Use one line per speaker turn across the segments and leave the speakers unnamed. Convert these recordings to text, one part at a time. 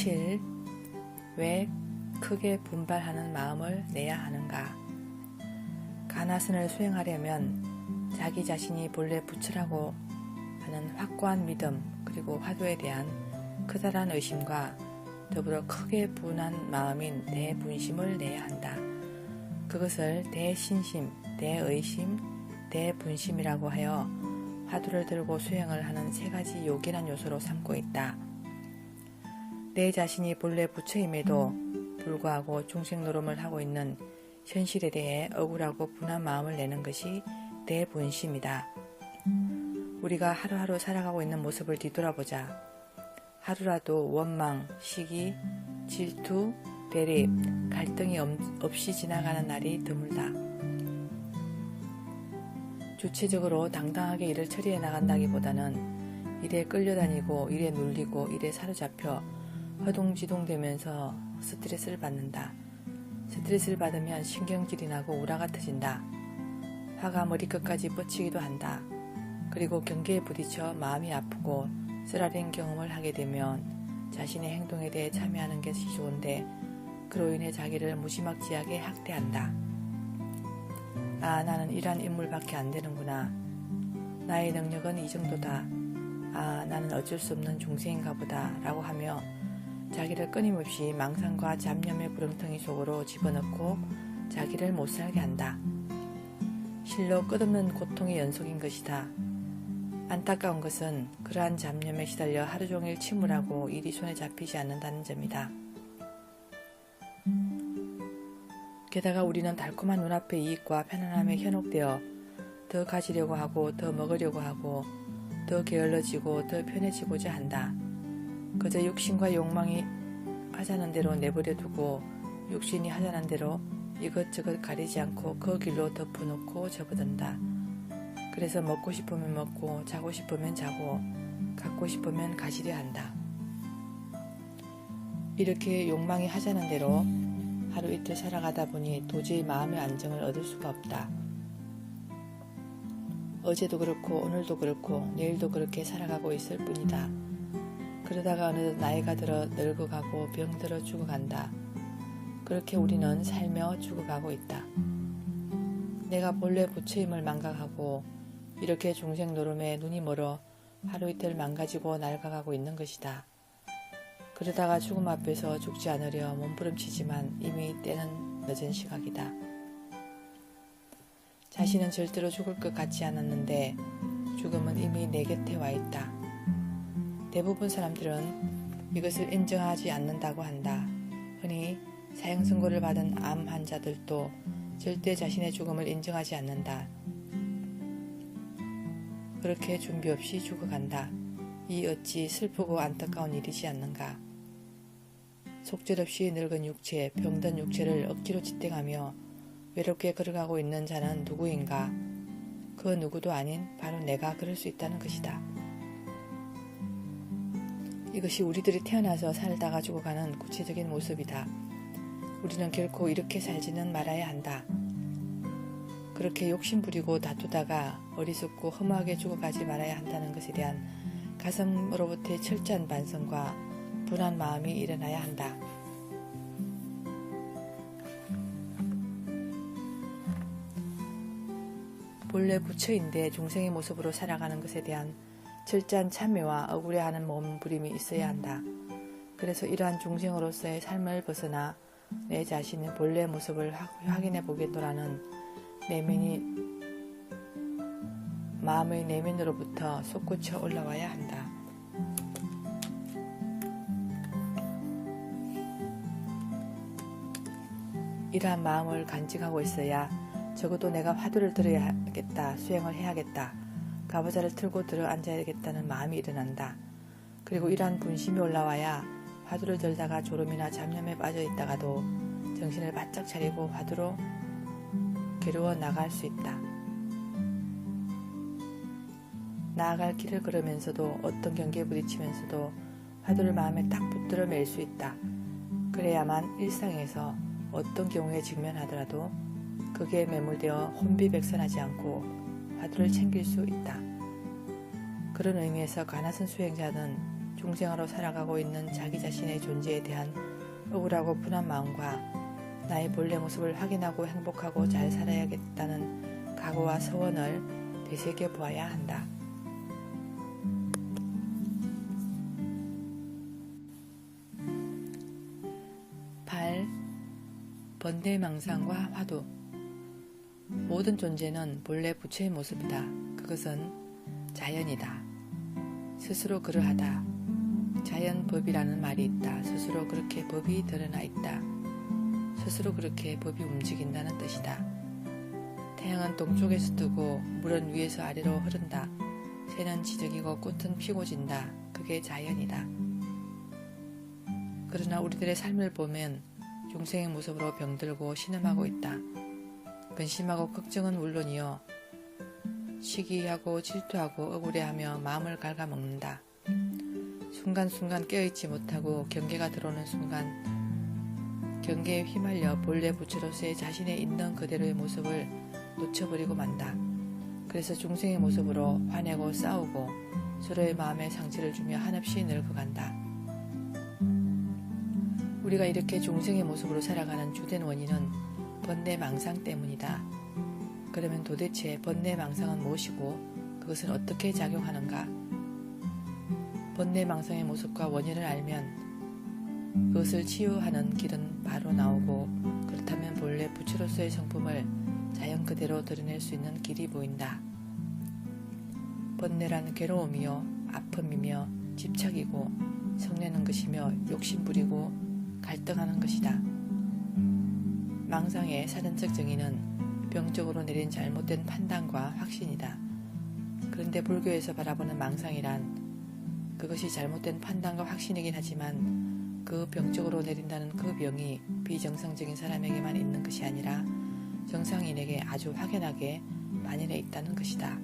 7. 왜 크게 분발하는 마음을 내야 하는가? 가나선을 수행하려면 자기 자신이 본래 부처라고 하는 확고한 믿음 그리고 화두에 대한 크다란 의심과 더불어 크게 분한 마음인 대분심을 내야 한다. 그것을 대신심, 대의심, 대분심이라고 하여 화두를 들고 수행을 하는 세 가지 요긴한 요소로 삼고 있다. 내 자신이 본래 부처임에도 불구하고 중생 노름을 하고 있는 현실에 대해 억울하고 분한 마음을 내는 것이 대분심이다. 우리가 하루하루 살아가고 있는 모습을 뒤돌아보자. 하루라도 원망, 시기, 질투, 대립, 갈등이 없이 지나가는 날이 드물다. 주체적으로 당당하게 일을 처리해 나간다기보다는 일에 끌려다니고 일에 눌리고 일에 사로잡혀 허둥지둥되면서 스트레스를 받는다. 스트레스를 받으면 신경질이 나고 우라가 터진다. 화가 머리끝까지 뻗치기도 한다. 그리고 경계에 부딪혀 마음이 아프고 쓰라린 경험을 하게 되면 자신의 행동에 대해 참여하는 것이 좋은데 그로 인해 자기를 무지막지하게 학대한다. 아, 나는 이러한 인물밖에 안 되는구나. 나의 능력은 이 정도다. 아, 나는 어쩔 수 없는 중생인가 보다. 라고 하며 자기를 끊임없이 망상과 잡념의 구렁텅이 속으로 집어넣고 자기를 못 살게 한다. 실로 끝없는 고통의 연속인 것이다. 안타까운 것은 그러한 잡념에 시달려 하루 종일 침울하고 일이 손에 잡히지 않는다는 점이다. 게다가 우리는 달콤한 눈앞의 이익과 편안함에 현혹되어 더 가지려고 하고 더 먹으려고 하고 더 게을러지고 더 편해지고자 한다. 그저 육신과 욕망이 하자는 대로 내버려 두고 육신이 하자는 대로 이것저것 가리지 않고 그 길로 덮어놓고 접어든다. 그래서 먹고 싶으면 먹고 자고 싶으면 자고 갖고 싶으면 가지려 한다. 이렇게 욕망이 하자는 대로 하루 이틀 살아가다 보니 도저히 마음의 안정을 얻을 수가 없다. 어제도 그렇고 오늘도 그렇고 내일도 그렇게 살아가고 있을 뿐이다. 그러다가 어느덧 나이가 들어 늙어가고 병들어 죽어간다. 그렇게 우리는 살며 죽어가고 있다. 내가 본래 부처임을 망각하고 이렇게 중생 노름에 눈이 멀어 하루 이틀 망가지고 낡아가고 있는 것이다. 그러다가 죽음 앞에서 죽지 않으려 몸부림치지만 이미 때는 늦은 시각이다. 자신은 절대로 죽을 것 같지 않았는데 죽음은 이미 내 곁에 와 있다. 대부분 사람들은 이것을 인정하지 않는다고 한다. 흔히 사형 선고를 받은 암 환자들도 절대 자신의 죽음을 인정하지 않는다. 그렇게 준비 없이 죽어간다. 이 어찌 슬프고 안타까운 일이지 않는가. 속절없이 늙은 육체, 병든 육체를 억지로 지탱하며 외롭게 걸어가고 있는 자는 누구인가? 그 누구도 아닌 바로 내가 그럴 수 있다는 것이다. 이것이 우리들이 태어나서 살다가 죽어가는 구체적인 모습이다. 우리는 결코 이렇게 살지는 말아야 한다. 그렇게 욕심 부리고 다투다가 어리석고 허무하게 죽어가지 말아야 한다는 것에 대한 가슴으로부터의 철저한 반성과 분한 마음이 일어나야 한다. 본래 부처인데 중생의 모습으로 살아가는 것에 대한 철저한 참여와 억울해하는 몸부림이 있어야 한다. 그래서 이러한 중생으로서의 삶을 벗어나 내 자신의 본래 모습을 확인해 보겠노라는 내면이 마음의 내면으로부터 솟구쳐 올라와야 한다. 이러한 마음을 간직하고 있어야 적어도 내가 화두를 들어야겠다, 수행을 해야겠다, 가보자를 틀고 들어 앉아야겠다는 마음이 일어난다. 그리고 이러한 분심이 올라와야 화두를 들다가 졸음이나 잡념에 빠져 있다가도 정신을 바짝 차리고 화두로 괴로워 나갈 수 있다. 나아갈 길을 걸으면서도 어떤 경계에 부딪히면서도 화두를 마음에 딱 붙들어 맬 수 있다. 그래야만 일상에서 어떤 경우에 직면하더라도 그게 매몰되어 혼비백산하지 않고 화두를 챙길 수 있다. 그런 의미에서 가나선 수행자는 중생으로 살아가고 있는 자기 자신의 존재에 대한 억울하고 분한 마음과 나의 본래 모습을 확인하고 행복하고 잘 살아야겠다는 각오와 서원을 되새겨 보아야 한다. 발, 번뇌망상과 화두 모든 존재는 본래 부처의 모습이다. 그것은 자연이다. 스스로 그러하다. 자연 법이라는 말이 있다. 스스로 그렇게 법이 드러나 있다. 스스로 그렇게 법이 움직인다는 뜻이다. 태양은 동쪽에서 뜨고 물은 위에서 아래로 흐른다. 새는 지저귀고 꽃은 피고 진다. 그게 자연이다. 그러나 우리들의 삶을 보면 중생의 모습으로 병들고 신음하고 있다. 근심하고 걱정은 물론이요. 시기하고 질투하고 억울해하며 마음을 갉아먹는다. 순간순간 깨어있지 못하고 경계가 들어오는 순간 경계에 휘말려 본래 부처로서의 자신의 있는 그대로의 모습을 놓쳐버리고 만다. 그래서 중생의 모습으로 화내고 싸우고 서로의 마음에 상처를 주며 한없이 늙어간다. 우리가 이렇게 중생의 모습으로 살아가는 주된 원인은 번뇌 망상 때문이다. 그러면 도대체 번뇌 망상은 무엇이고 그것은 어떻게 작용하는가? 번뇌 망상의 모습과 원인을 알면 그것을 치유하는 길은 바로 나오고 그렇다면 본래 부처로서의 성품을 자연 그대로 드러낼 수 있는 길이 보인다. 번뇌란 괴로움이요 아픔이며 집착이고 성내는 것이며 욕심부리고 갈등하는 것이다. 망상의 사전적 정의는 병적으로 내린 잘못된 판단과 확신이다. 그런데 불교에서 바라보는 망상이란 그것이 잘못된 판단과 확신이긴 하지만 그 병적으로 내린다는 그 병이 비정상적인 사람에게만 있는 것이 아니라 정상인에게 아주 확연하게 만연해 있다는 것이다.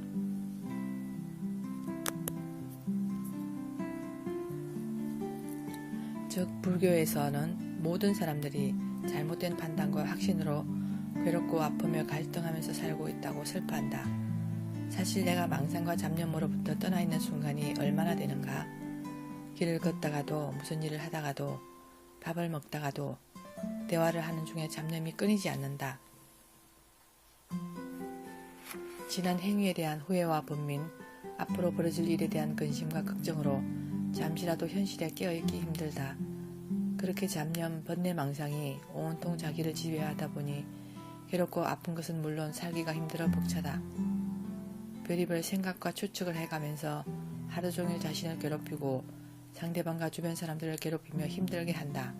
즉 불교에서는 모든 사람들이 잘못된 판단과 확신으로 괴롭고 아프며 갈등하면서 살고 있다고 슬퍼한다. 사실 내가 망상과 잡념으로부터 떠나 있는 순간이 얼마나 되는가? 길을 걷다가도 무슨 일을 하다가도 밥을 먹다가도 대화를 하는 중에 잡념이 끊이지 않는다. 지난 행위에 대한 후회와 분민, 앞으로 벌어질 일에 대한 근심과 걱정으로 잠시라도 현실에 깨어있기 힘들다. 그렇게 잡념, 번뇌, 망상이 온통 자기를 지배하다 보니 괴롭고 아픈 것은 물론 살기가 힘들어 벅차다. 별의별 생각과 추측을 해가면서 하루 종일 자신을 괴롭히고 상대방과 주변 사람들을 괴롭히며 힘들게 한다.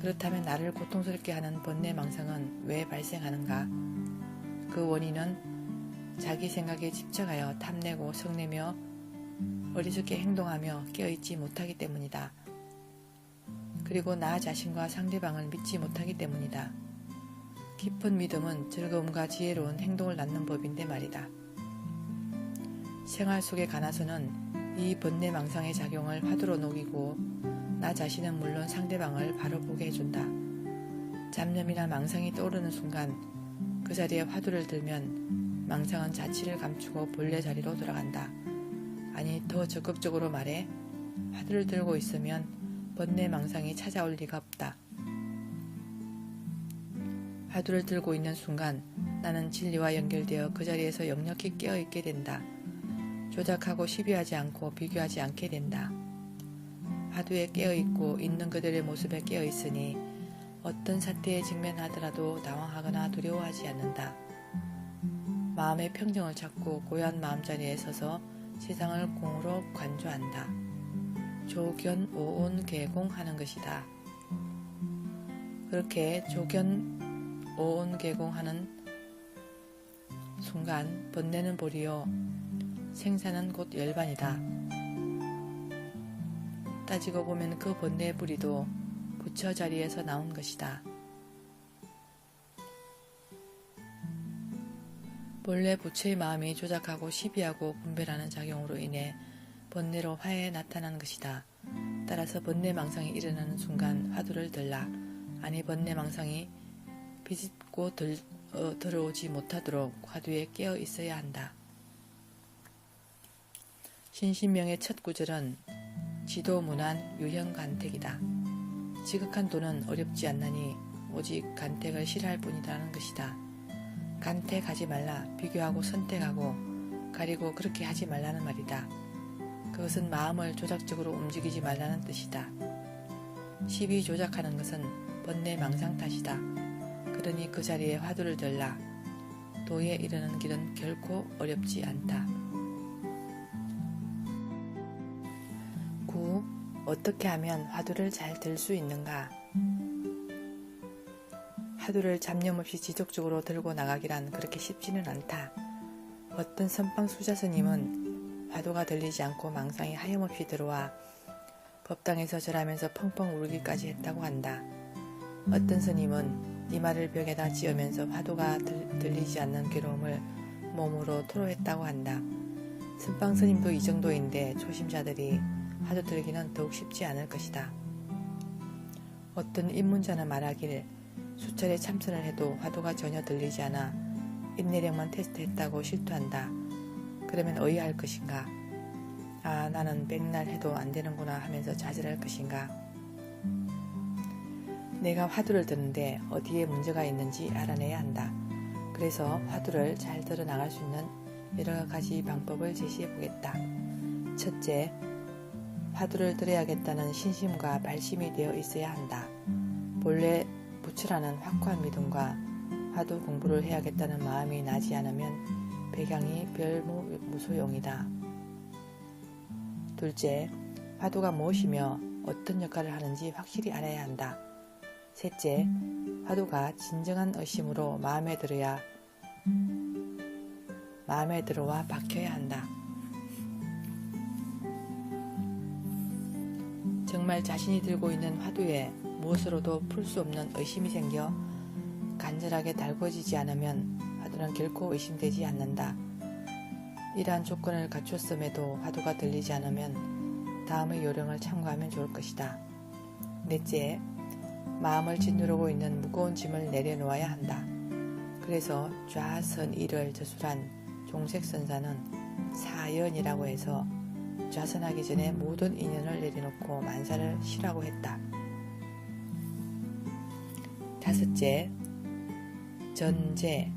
그렇다면 나를 고통스럽게 하는 번뇌 망상은 왜 발생하는가? 그 원인은 자기 생각에 집착하여 탐내고 성내며 어리석게 행동하며 깨어있지 못하기 때문이다. 그리고 나 자신과 상대방을 믿지 못하기 때문이다. 깊은 믿음은 즐거움과 지혜로운 행동을 낳는 법인데 말이다. 생활 속에 가나서는 이 번뇌 망상의 작용을 화두로 녹이고 나 자신은 물론 상대방을 바로 보게 해준다. 잡념이나 망상이 떠오르는 순간 그 자리에 화두를 들면 망상은 자취를 감추고 본래 자리로 돌아간다. 아니 더 적극적으로 말해 화두를 들고 있으면 번뇌 망상이 찾아올 리가 없다. 화두를 들고 있는 순간 나는 진리와 연결되어 그 자리에서 역력히 깨어있게 된다. 조작하고 시비하지 않고 비교하지 않게 된다. 화두에 깨어있고 있는 그들의 모습에 깨어있으니 어떤 사태에 직면하더라도 당황하거나 두려워하지 않는다. 마음의 평정을 찾고 고요한 마음자리에 서서 세상을 공으로 관조한다. 조견 오온 개공하는 것이다. 그렇게 조견 오온 개공하는 순간 번뇌는 보리요 생사는 곧 열반이다. 따지고 보면 그 번뇌의 뿌리도 부처 자리에서 나온 것이다. 본래 부처의 마음이 조작하고 시비하고 분별하는 작용으로 인해 번뇌로 화에 나타나는 것이다. 따라서 번뇌 망상이 일어나는 순간 화두를 들라. 아니 번뇌 망상이 비집고 들, 어, 들어오지 못하도록 화두에 깨어 있어야 한다. 신신명의 첫 구절은 지도 문안 유형 간택이다. 지극한 도는 어렵지 않나니 오직 간택을 싫어할 뿐이라는 것이다. 간택하지 말라 비교하고 선택하고 가리고 그렇게 하지 말라는 말이다. 그것은 마음을 조작적으로 움직이지 말라는 뜻이다. 시비 조작하는 것은 번뇌 망상 탓이다. 그러니 그 자리에 화두를 들라. 도에 이르는 길은 결코 어렵지 않다. 9. 어떻게 하면 화두를 잘 들 수 있는가? 화두를 잡념 없이 지속적으로 들고 나가기란 그렇게 쉽지는 않다. 어떤 선방 수자 스님은 화두가 들리지 않고 망상이 하염없이 들어와 법당에서 절하면서 펑펑 울기까지 했다고 한다. 어떤 스님은 이마를 벽에다 찧으면서 화두가 들, 들리지 않는 괴로움을 몸으로 토로했다고 한다. 선방 스님도 이 정도인데 초심자들이 화두 들기는 더욱 쉽지 않을 것이다. 어떤 입문자는 말하길 수차례 참선을 해도 화두가 전혀 들리지 않아 인내력만 테스트했다고 실토한다. 그러면 어이할 것인가? 아, 나는 백날 해도 안 되는구나 하면서 좌절할 것인가? 내가 화두를 듣는데 어디에 문제가 있는지 알아내야 한다. 그래서 화두를 잘 들어 나갈 수 있는 여러 가지 방법을 제시해 보겠다. 첫째, 화두를 들어야겠다는 신심과 발심이 되어 있어야 한다. 본래 부처라는 확고한 믿음과 화두 공부를 해야겠다는 마음이 나지 않으면 배경이 별무소용이다. 둘째, 화두가 무엇이며 어떤 역할을 하는지 확실히 알아야 한다. 셋째, 화두가 진정한 의심으로 마음에 들어야 마음에 들어와 박혀야 한다. 정말 자신이 들고 있는 화두에 무엇으로도 풀 수 없는 의심이 생겨 간절하게 달궈지지 않으면 화두는 결코 의심되지 않는다. 이러한 조건을 갖췄음에도 화두가 들리지 않으면 다음의 요령을 참고하면 좋을 것이다. 넷째, 마음을 짓누르고 있는 무거운 짐을 내려놓아야 한다. 그래서 좌선 일을 저술한 종색선사는 사연이라고 해서 좌선하기 전에 모든 인연을 내려놓고 만사를 쉬라고 했다. 다섯째, 전제,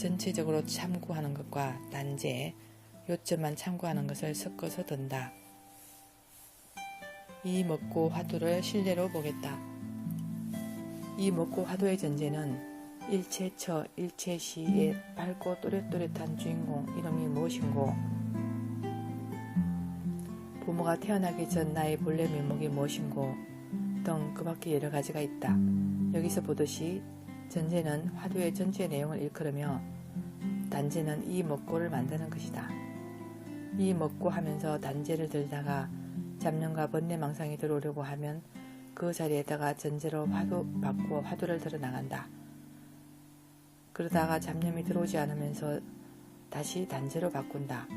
전체적으로 참고하는 것과 단제, 요점만 참고하는 것을 섞어서 든다. 이 먹고 화두를 실내로 보겠다. 이 먹고 화두의 전제는 일체처 일체시의 밝고 또렷또렷한 주인공 이름이 무엇인고 부모가 태어나기 전 나의 본래 면목이 무엇인고 등 그 밖에 여러 가지가 있다. 여기서 보듯이 전제는 화두의 전체 내용을 일컬으며 단제는 이 먹고를 만드는 것이다. 이 먹고 하면서 단제를 들다가 잡념과 번뇌 망상이 들어오려고 하면 그 자리에다가 전제로 화두 바꾸어 화두를 들어 나간다. 그러다가 잡념이 들어오지 않으면서 다시 단제로 바꾼다.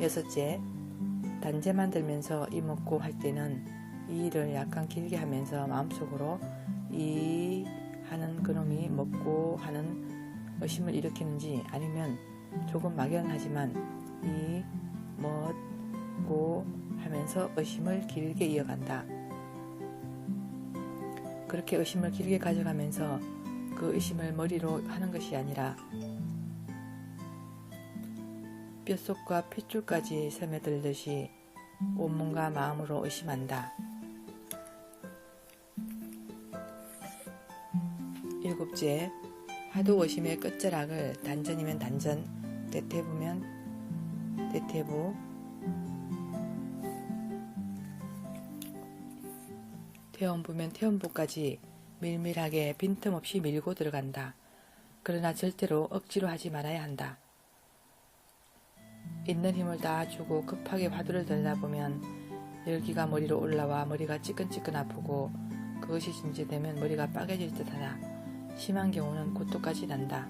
여섯째, 단제만 들면서 이 먹고 할 때는 이 일을 약간 길게 하면서 마음속으로 이 하는 그놈이 먹고 하는 의심을 일으키는지 아니면 조금 막연하지만 이 먹고 하면서 의심을 길게 이어간다. 그렇게 의심을 길게 가져가면서 그 의심을 머리로 하는 것이 아니라 뼛속과 핏줄까지 스며들듯이 온몸과 마음으로 의심한다. 일곱째, 화두 의심의 끝자락을 단전이면 단전, 대퇴부면 대퇴부, 태원부면 태원부까지 밀밀하게 빈틈없이 밀고 들어간다. 그러나 절대로 억지로 하지 말아야 한다. 있는 힘을 다 주고 급하게 화두를 들다 보면 열기가 머리로 올라와 머리가 찌끈찌끈 아프고 그것이 진지되면 머리가 빠개질 듯하다. 심한 경우는 고통까지 난다.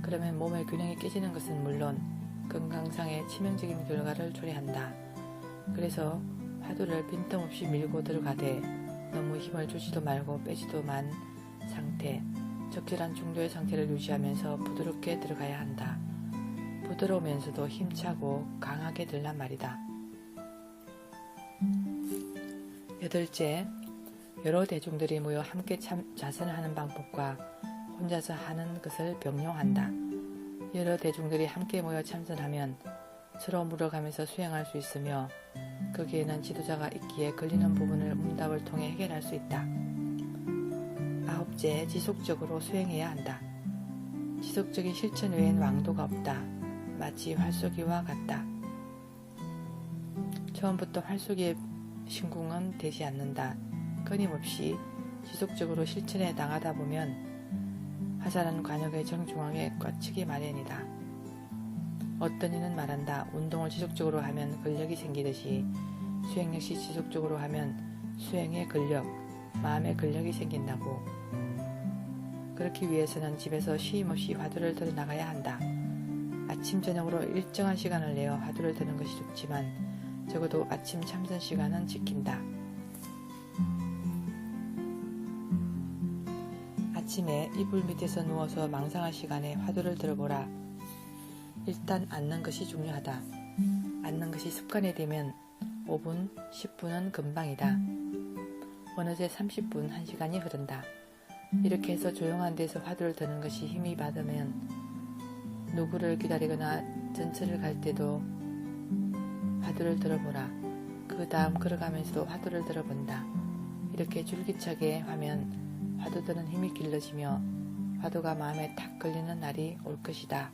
그러면 몸의 균형이 깨지는 것은 물론 건강상의 치명적인 결과를 초래한다. 그래서 화두를 빈틈없이 밀고 들어가되 너무 힘을 주지도 말고 빼지도 만 상태, 적절한 중도의 상태를 유지하면서 부드럽게 들어가야 한다. 부드러우면서도 힘차고 강하게 들란 말이다. 여덟째, 여러 대중들이 모여 함께 참, 자선하는 방법과 혼자서 하는 것을 병용한다. 여러 대중들이 함께 모여 참선하면 서로 물어가면서 수행할 수 있으며 거기에는 지도자가 있기에 걸리는 부분을 문답을 통해 해결할 수 있다. 아홉째, 지속적으로 수행해야 한다. 지속적인 실천 외엔 왕도가 없다. 마치 활쏘기와 같다. 처음부터 활쏘기의 신궁은 되지 않는다. 끊임없이 지속적으로 실천해 나가다 보면 화살은 관역의 정중앙에 꽂히기 마련이다. 어떤 이는 말한다. 운동을 지속적으로 하면 근력이 생기듯이 수행 역시 지속적으로 하면 수행의 근력, 마음의 근력이 생긴다고. 그렇기 위해서는 집에서 쉼 없이 화두를 들어 나가야 한다. 아침 저녁으로 일정한 시간을 내어 화두를 드는 것이 좋지만 적어도 아침 참선 시간은 지킨다. 아침에 이불 밑에서 누워서 망상할 시간에 화두를 들어보라. 일단 앉는 것이 중요하다. 앉는 것이 습관이 되면 5분, 10분은 금방이다. 어느새 30분, 1시간이 흐른다. 이렇게 해서 조용한 데서 화두를 드는 것이 힘이 받으면 누구를 기다리거나 전철을 갈 때도 화두를 들어보라. 그 다음 걸어가면서도 화두를 들어본다. 이렇게 줄기차게 하면 드는 힘이 길러지며 화두가 마음에 탁 걸리는 날이 올 것이다.